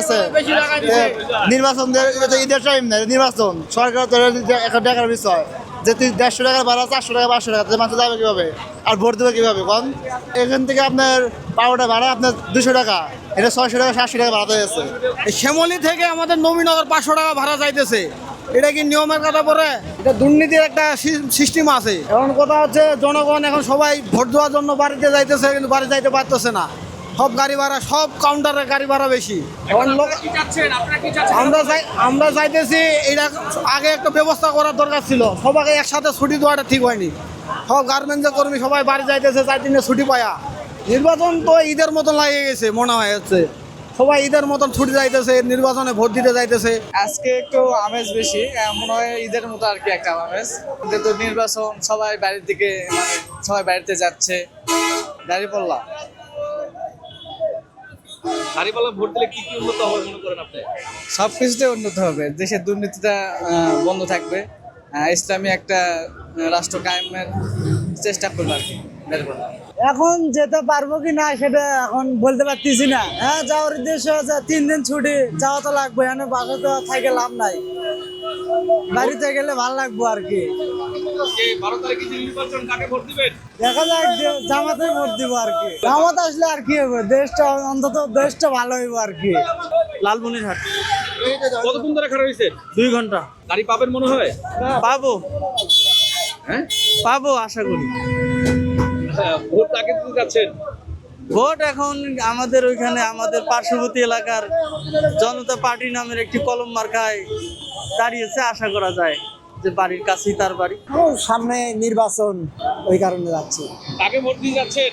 আছে? নির্বাচন নির্বাচন। সরকার যে দেড়শো ভাড়া, চারশো টাকা, পাঁচশো টাকা আর ভোট দেবে কীভাবে? কন এখান থেকে আপনার ভাড়া, আপনার দুশো টাকা, এটা ছয়শো টাকা, সাতশো টাকা ভাড়া শ্যামলী থেকে আমাদের নবীনগর পাঁচশো টাকা ভাড়া চাইতেছে এটা কি নিয়মের কথা পরে? এটা দুর্নীতির একটা সিস্টেম আছে। এখন কথা হচ্ছে জনগণ এখন সবাই ভোট দেওয়ার জন্য বাড়িতে যাইতেছে কিন্তু বাড়ি যাইতে পারতেছে না। সব গাড়ি ভাড়া সব কাউন্টারের গাড়ি ভাড়া বেশি। আমরা আমরা চাইতেছি এটা আগে একটা ব্যবস্থা করার দরকার ছিল। সবাইকে একসাথে ছুটি দেওয়াটা ঠিক হয়নি। সব গার্মেন্টসের কর্মী সবাই বাড়ি যাইতেছে চার দিনে ছুটি পায়া। নির্বাচন তো ঈদের মতন লাগিয়ে গেছে মনে হয় হচ্ছে। সবাই ঈদের মতন ছুটি যাইতেছে নির্বাচনে ভোট দিতে যাইতেছে। আজকে একটু আমেজ বেশি মনে হয় ঈদের মতো আর কি একটা আমেজ। কিন্তু নির্বাচন সবাই বাড়ির দিকে মানে সবাই বাড়িতে যাচ্ছে। দাঁড়িয়ে পড়লাম দাঁড়িপাল্লা ভোট দিলে কি কি উন্নত হবে মনে করেন আপনি? সব কিছুতে উন্নত হবে। দেশের দুর্নীতিটা বন্ধ থাকবে। ইসলামী একটা রাষ্ট্র কায়েমের চেষ্টা করবে আর কি এখন যেতে পারব কি না সেটা এখন বলতে পারতেছি না। হ্যাঁ যাওয়ার উদ্দেশ্য আছে তিন দিন ছুটি যাওয়া তো লাগবে এখন বাসা তো থাকে লাভ নাই। বাড়িতে গেলে ভালো লাগবো আর কি। এই বারো তারিখে যে নির্বাচন কাকে ভোট দিবেন? দেখা যাক যে জামাতে ভোট দিব আর কি। জামাত আসলে আর কি হবে? দেশটা অন্তত দেশটা ভালো হইব আর কি। লালমনিরহাট। কতক্ষণ ধরে খারাপ হয়েছে দুই ঘণ্টা। গাড়ি পাবেন মনে হয়? পাবো। হ্যাঁ? পাবো আশা করি। হ্যাঁ, ভোট তাকে দিতে যাচ্ছেন ভোট এখন আমাদের ওইখানে আমাদের পার্শ্ববর্তী এলাকার জনতা পার্টি নামের একটি কলম মার্কায় দাঁড়িয়েছে। আশা করা যায় যে বাড়ির কাছেই তার বাড়ি। সামনে নির্বাচন ওই কারণে যাচ্ছে। কাকে ভোট দিয়ে যাচ্ছেন?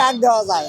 কাক দেওয়া যায়।